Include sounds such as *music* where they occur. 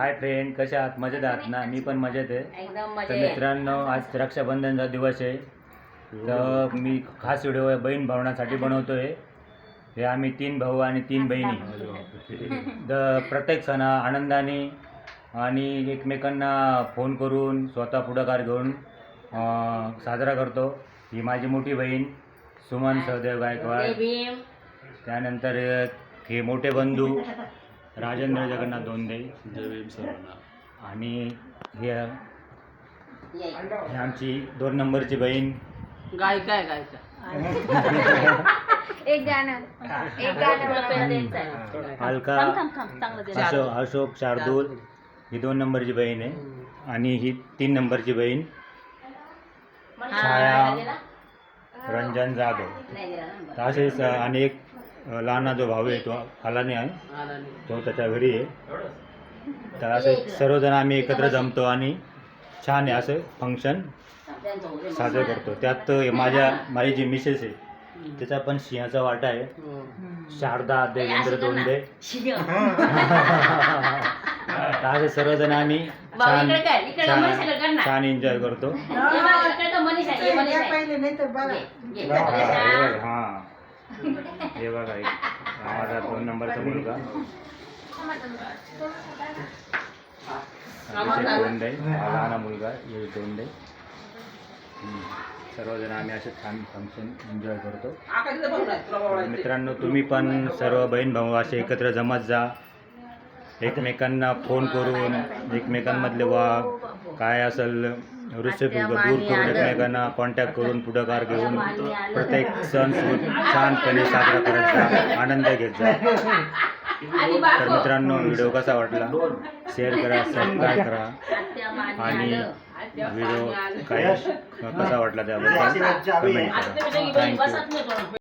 Hi friend कशा आहात? मजेत आहात ना? मी पण मजेत आहे. एकदम तर मजेत. मित्रांनो आज रक्षाबंधनचा दिवस आहे. तर मी खास व्हिडिओ बहीण भावनासाठी बनवतोय. हे आम्ही तीन भाऊ आणि तीन बहिणी. द प्रत्येक सण हा आनंदाने आणि एकमेकांना फोन करून स्वतः पुढाकार घेऊन अं, साजरा करतो. ही माझी मोठी बहीण सुमन सहदेव जय गायकवाड भीम त्यानंतर अ, हे मोठे बंधू राजेंद्र जगन्नाथ दोंदे आणि हे. हे आमची दोन नंबरची बहीण गायिका आहे गायिका *laughs* एक गाणं एक गाणं तुला म्हणा. पेढा द्यायचा आहे. अलका थांब थांब थांब चांगलं दे. अशोक अशोक शार्दूल ही दोन नंबरची बहीण आहे आणि ही तीन नंबरची बहीण हा, छाया. रंजन जाधव नाही दिला ना. तर असेच अ, आणि एक अ, लहाना जो भाऊ आहे तो आला नाही आहे. तो त्याच्या घरी आहे तर असे सर्वजण आम्ही एकत्र जमतो आणि छान आहे असं फंक्शन. साजरं करतो त्यात माझ्या माझी जी मिसेस आहे त्याचा पण सिंहाचा वाटा आहे हो. शारदा देवेंद्र शिव. तर असे सर्वजण आम्ही छान. छान छान एन्जॉय करतो हे हे बघा. हा, हे हा हे एक हा माझा दोन नंबरचा मुलगा दोंडे हा लहान मुलगा ये दोंडे. सर्वजण आम्ही असे छान फंक्शन एन्जॉय करतो. मित्रांनो तुम्ही पण सर्व बहीण भाऊ असे एकत्र जमत जा एकमेकांना फोन करून एकमेकांमधले वाद काय असेल रुसफुग दूर करून एकमेकांना कॉन्टॅक्ट करून पुढाकार घेऊन प्रत्येक सण छानपणे साजरा करत जा आनंद घेत जा तर. मित्रांनो व्हिडिओ कसा वाटला शेअर करा सबस्क्राईब करा आणि. व्हिडिओ काय कसा वाटला त्याबद्दल कमेंट करा थँक्यू.